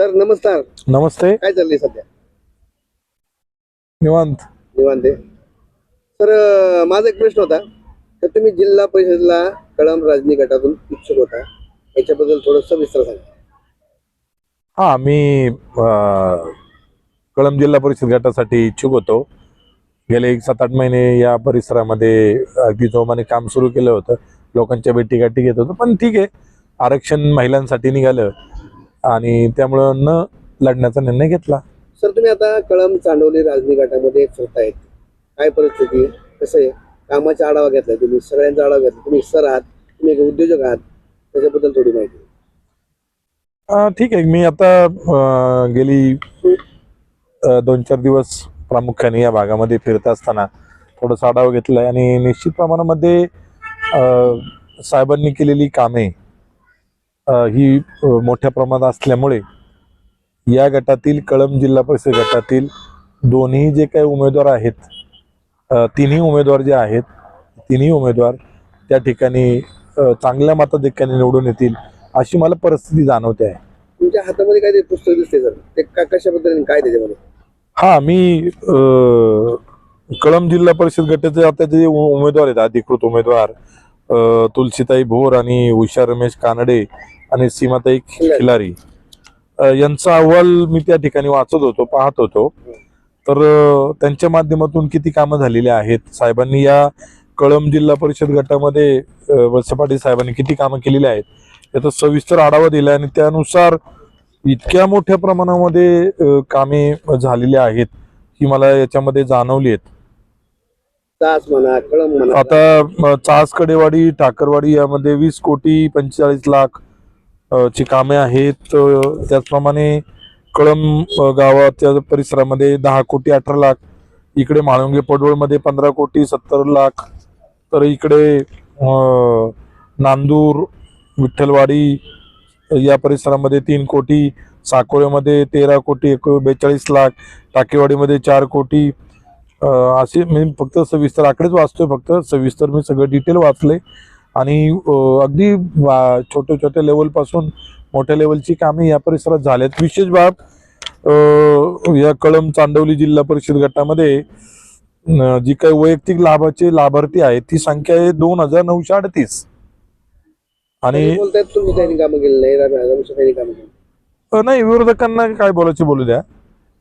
Sir नमस्कार. नमस्ते. काय चाललंय सध्या? निवांत. निवांत आहे. सर माझा एक प्रश्न होता. तर तुम्ही जिल्हा परिषदला कळम राजनी गटातून इच्छुक होता. याच्याबद्दल थोडं सविस्तर सांगा. हा मी अं, कळंब जिल्हा परिषद गटासाठी इच्छुक होतो. गेले एक सात आठ महिने या परिसरामध्ये अगदी जोमाने काम सुरू केलं होतं. लोकांच्या भेटीगाठी घेत होतो. पण ठीक आहे. आरक्षण महिलांसाठी निघालं. आणि त्यामुळं न लढण्याचा निर्णय घेतला. सर तुम्ही आता कळम चांडवली राजनी गटामध्ये फिरतायत. काय परिस्थिती? कसं आहे? कामाचा आढावा घेतलाय तुम्ही सगळ्यांचा आढावा घेतला तुम्ही सर आहात तुम्ही एक उद्योजक आहात त्याच्याबद्दल थोडी माहिती ठीक आहे. मी आता गेली दोन चार दिवस प्रामुख्याने या भागामध्ये फिरत असताना थोडंसं आढावा घेतलाय. आणि निश्चित प्रमाणामध्ये साहेबांनी केलेली कामे ही मोठ्या प्रमाणात असल्यामुळे या गटातील कळंब जिल्हा परिषद गटातील दोन्ही जे काही उमेदवार आहेत तिन्ही उमेदवार जे आहेत तिन्ही उमेदवार त्या ठिकाणी चांगल्या मताधिक्याने निवडून येतील अशी मला परिस्थिती जाणवते आहे. तुमच्या हातामध्ये काय ते पुस्तक दिसते सर? ते का कशाबद्दल काय त्याच्यामध्ये? हा मी कळंब जिल्हा परिषद गटाचे आता जे उमेदवार आहेत अधिकृत उमेदवार तुलसीताई भोर आणि उषा रमेश कानडे आणि सीमाताई खिलारी यांचा अहवाल मी त्या ठिकाणी वाचत होतो पाहत होतो. तर त्यांच्या माध्यमातून किती कामं झालेली आहेत? साहेबांनी या कळंब जिल्हा परिषद गटामध्ये वळसे पाटील साहेबांनी किती कामं केलेली आहेत? याचा सविस्तर आढावा दिला आणि त्यानुसार इतक्या मोठ्या प्रमाणामध्ये कामे झालेली आहेत ही मला याच्यामध्ये जाणवली आहेत. कळम आता चास कडेवाडी ठाकरवाडी यामध्ये वीस कोटी पंचेचाळीस लाख ची कामे आहेत त्याचप्रमाणे कळम गावात गावाच्या परिसरामध्ये दहा कोटी अठरा लाख इकडे म्हाळुंगे पडवळमध्ये पंधरा कोटी सत्तर लाख तर इकडे नांदूर विठ्ठलवाडी या परिसरामध्ये तीन कोटी साकोळेमध्ये तेरा कोटी एक बेचाळीस लाख टाकेवाडीमध्ये चार कोटी असे मी फक्त सविस्तर आकडेच वाचतोय फक्त सविस्तर मी सगळं डिटेल वाचले आणि अगदी छोट्या छोट्या लेवलपासून मोठ्या लेवलची कामे या परिसरात झाल्यात विशेष बाब अ, या कळम चांदवली जिल्हा परिषद गटामध्ये जी काही वैयक्तिक लाभाचे लाभार्थी आहेत ती संख्या आहे दोन हजार नऊशे अडतीस. आणि नाही विरोधकांना काय बोलायचे बोलू द्या.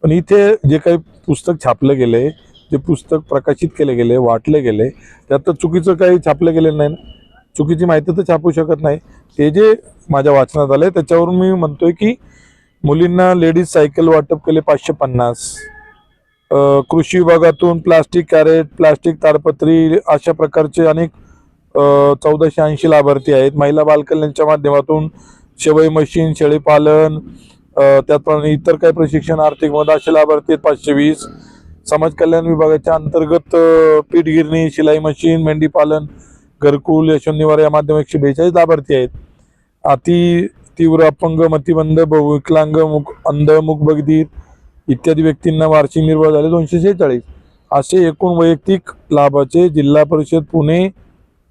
पण इथे जे काही पुस्तक छापलं गेले जे पुस्तक प्रकाशित केले गेले वाटले गेले त्यात तर चुकीचं काही छापलं गेलेलं नाही ना. चुकीची माहिती तर छापू शकत नाही. ते जे माझ्या वाचनात आले त्याच्यावरून मी म्हणतोय की मुलींना लेडीज सायकल वाटप केले पाचशे पन्नास. कृषी विभागातून प्लास्टिक कॅरेट प्लास्टिक ताडपत्री अशा प्रकारचे अनेक चौदाशे ऐंशी लाभार्थी आहेत. महिला बालकल्याणच्या माध्यमातून शेवई मशीन शेळीपालन त्याचप्रमाणे इतर काही प्रशिक्षण आर्थिक मदत असे लाभार्थी आहेत पाचशे वीस. समाज कल्याण विभागाच्या अंतर्गत पीठ गिरणी शिलाई मशीन मेंढीपालन घरकुल यशवंत निवार या माध्यम एकशे बेचाळीस लाभार्थी आहेत. अति तीव्र अपंग मतिबंध विकलांग मुक अंध मुकबधीर इत्यादी व्यक्तींना वार्षिक निर्वाह झाले दोनशे शेहेचाळीस असे एकूण वैयक्तिक लाभाचे जिल्हा परिषद पुणे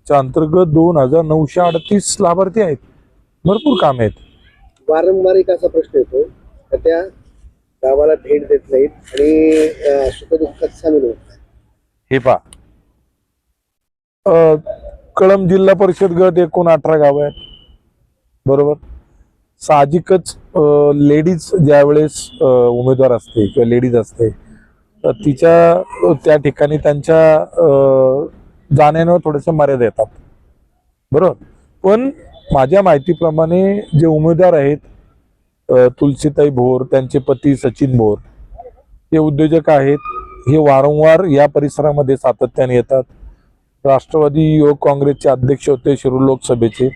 च्या अंतर्गत दोन हजार नऊशे अडतीस लाभार्थी आहेत. भरपूर काम आहेत. वारंवार एक असा प्रश्न येतो का त्या गावाला भेट देत नाहीत आणि सुखदुःखात सामील होत. हे पा कळंब जिल्हा परिषद गट एकूण अठरा गाव आहेत. बरोबर? साहजिकच लेडीज ज्यावेळेस अ, उमेदवार असते किंवा लेडीज असते तर तिच्या त्या ठिकाणी त्यांच्या जाण्यानं थोडेसे मर्यादा येतात. बरोबर? पण माझ्या माहितीप्रमाणे जे उमेदवार आहेत तुलसीताई भोर त्यांचे पती सचिन भोर हे उद्योजक आहेत. हे वारंवार या परिसरामध्ये सातत्याने येतात. राष्ट्रवादी युवक काँग्रेसचे अध्यक्ष होते शिरूर लोकसभेचे.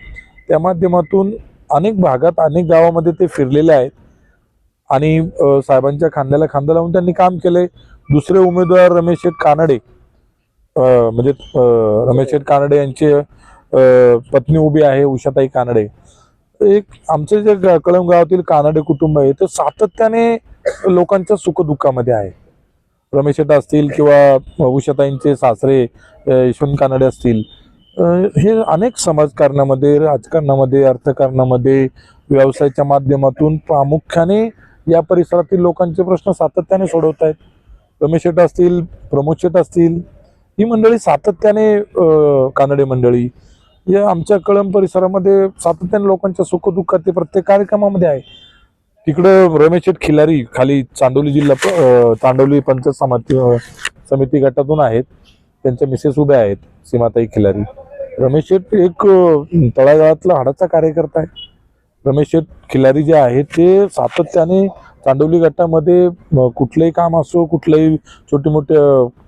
त्या माध्यमातून अनेक भागात अनेक गावामध्ये ते फिरलेले आहेत. आणि साहेबांच्या खांद्याला खांदा लावून त्यांनी काम केले. दुसरे उमेदवार रमेश शेठ कानडे म्हणजे रमेश शेठ कानडे यांचे पत्नी उभी आहे उषाताई कानडे. एक आमचे जे कळम गावातील कानडे कुटुंब आहे ते सातत्याने लोकांच्या सुखदुःखामध्ये आहे. रमेशेट असतील किंवा उषाताईंचे सासरे यशवंत कानडे असतील हे अनेक समाजकारणामध्ये राजकारणामध्ये अर्थकारणामध्ये व्यवसायाच्या माध्यमातून प्रामुख्याने या परिसरातील लोकांचे प्रश्न सातत्याने सोडवत आहेत. रमेश शेट असतील प्रमोद शेट असतील ही मंडळी सातत्याने कानडे मंडळी या आमच्या कळंब परिसरामध्ये सातत्याने लोकांच्या सुखदुःखात ते प्रत्येक कार्यक्रमामध्ये आहे. तिकडं रमेश खिलारी खाली चांडोली जिल्हा प- चांडोली पंचायत समिती समिती गटातून आहेत. त्यांच्या मिसेस उभ्या आहेत सीमाताई खिलारी. रमेश शेठ एक तळागाळातला हाडाचा कार्यकर्ता आहे. रमेश शेठ खिलारी जे आहेत ते सातत्याने चांडोली गटामध्ये कुठलंही काम असो कुठलंही छोटे मोठे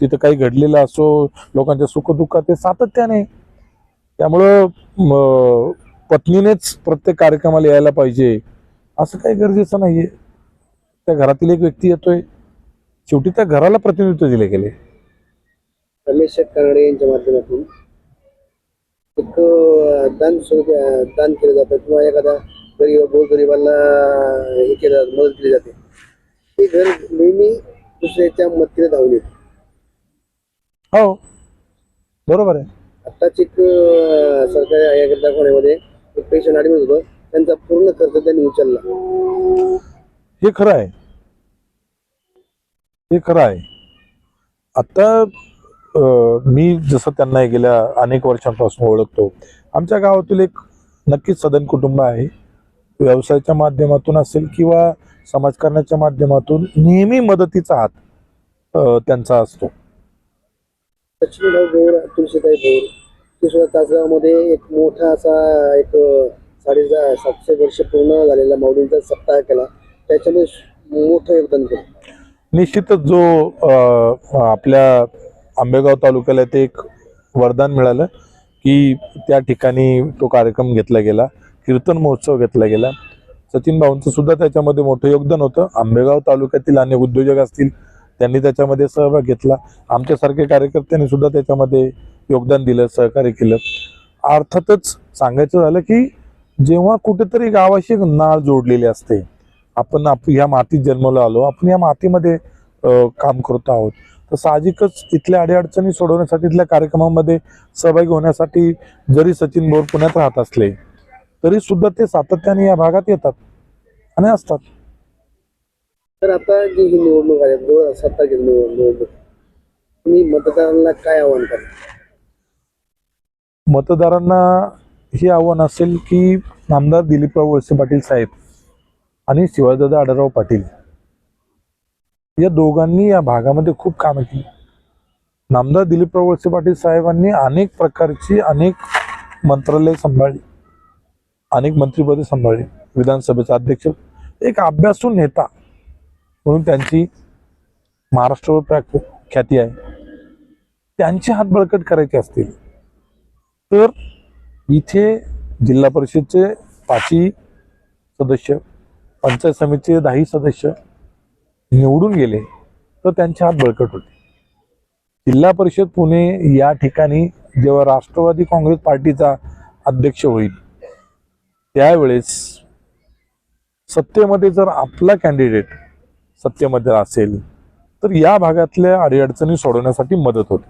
तिथं काही घडलेलं असो लोकांच्या सुखदुःखात ते सातत्याने त्यामुळं पत्नीनेच प्रत्येक कार्यक्रमाला यायला पाहिजे. असं काही गरजेचं नाहीये. त्या घरातील एक व्यक्ती येतोय. शेवटी त्या घराला प्रतिनिधित्व दिले गेले. रमेश कानडे यांच्या माध्यमातून एक दान सुरू दान केलं जातं किंवा एखाद्या गरीब गोरगरिबाला हे केलं जातं मदत केली जाते. ते घर नेहमी दुसऱ्याच्या मदतीने धावून येते. हो. बरोबर आहे. आत्ताच एक सरकारी दाखवण्यामध्ये एक पेशंट ऍडमिट होतं. त्यांचा पूर्ण खर्च त्यांनी उचलला. हे खरं आहे. हे खरं आहे. आता मी जसं त्यांना गेल्या अनेक वर्षांपासून ओळखतो. आमच्या गावातील एक नक्कीच सदन कुटुंब आहे. व्यवसायाच्या माध्यमातून असेल किंवा समाजकारणाच्या माध्यमातून नेहमी मदतीचा हात त्यांचा असतो. लक्ष्मीराव गौर तुळशीताई गौर ते सुद्धा तासगावमध्ये एक मोठा असा एक साडे सातशे वर्ष पूर्ण झालेला माऊलींचा सप्ताह केला. त्याच्याने मोठं योगदान केलं. निश्चितच जो आपल्या आंबेगाव तालुक्याला ते एक वरदान मिळालं की त्या ठिकाणी तो कार्यक्रम घेतला गेला कीर्तन महोत्सव घेतला गेला. सचिन भाऊंचं सुद्धा त्याच्यामध्ये मोठं योगदान होतं. आंबेगाव तालुक्यातील अनेक उद्योजक असतील त्यांनी त्याच्यामध्ये सहभाग घेतला. आमच्यासारखे कार्यकर्त्यांनी सुद्धा त्याच्यामध्ये योगदान दिलं सहकार्य केलं. अर्थातच सांगायचं झालं की जेव्हा कुठेतरी गावाशी एक नाळ जोडलेली असते. आपण आप ह्या मातीत जन्मलो आलो आपण या मातीमध्ये काम करतो आहोत. तर साहजिकच इथल्या अडीअडचणी सोडवण्यासाठी इथल्या कार्यक्रमामध्ये सहभागी होण्यासाठी जरी सचिन बोर पुण्यात राहत असले तरी सुद्धा ते सातत्याने या भागात येतात आणि असतात. तर आता जी ही निवडणूक आहे दोन हजार सात तारखेची निवड- निवडणूक तुम्ही मतदारांना काय आव्हान करा मतदारांना हे आव्हान असेल की नामदार दिलीपराव वळसे पाटील साहेब आणि शिवाजीदादा आढळराव पाटील या दोघांनी या भागामध्ये खूप कामं केली. नामदार दिलीपराव वळसे पाटील साहेबांनी अनेक प्रकारची अनेक मंत्रालय सांभाळली अनेक मंत्रिपदे सांभाळली. विधानसभेचा अध्यक्ष एक अभ्यासू नेता म्हणून त्यांची महाराष्ट्रावर ख्याती आहे. त्यांचे हात बळकट करायचे असतील तर इथे जिल्हा परिषदचे पाचही सदस्य पंचायत समितीचे दहाही सदस्य निवडून गेले तर त्यांचे हात बळकट होते. जिल्हा परिषद पुणे या ठिकाणी जेव्हा राष्ट्रवादी काँग्रेस पार्टीचा अध्यक्ष होईल त्यावेळेस सत्तेमध्ये जर आपला कॅन्डिडेट सत्तेमध्ये असेल तर या भागातल्या अडीअडचणी सोडवण्यासाठी मदत होते.